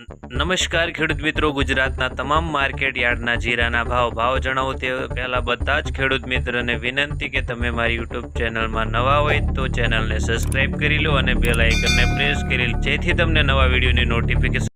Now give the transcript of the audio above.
નમસ્કાર ખેડૂત મિત્રો, ગુજરાતના તમામ માર્કેટ યાર્ડના જીરાના ભાવ ભાવ જણાવો તે પહેલાં બધા જ ખેડૂત મિત્રોને વિનંતી કે તમે મારી યુટ્યુબ ચેનલમાં નવા હોય તો ચેનલને સબસ્ક્રાઇબ કરી લો અને બેલ આઇકનને પ્રેસ કરી લો. જેથી તમને નવા વિડીયોની નોટિફિકેશન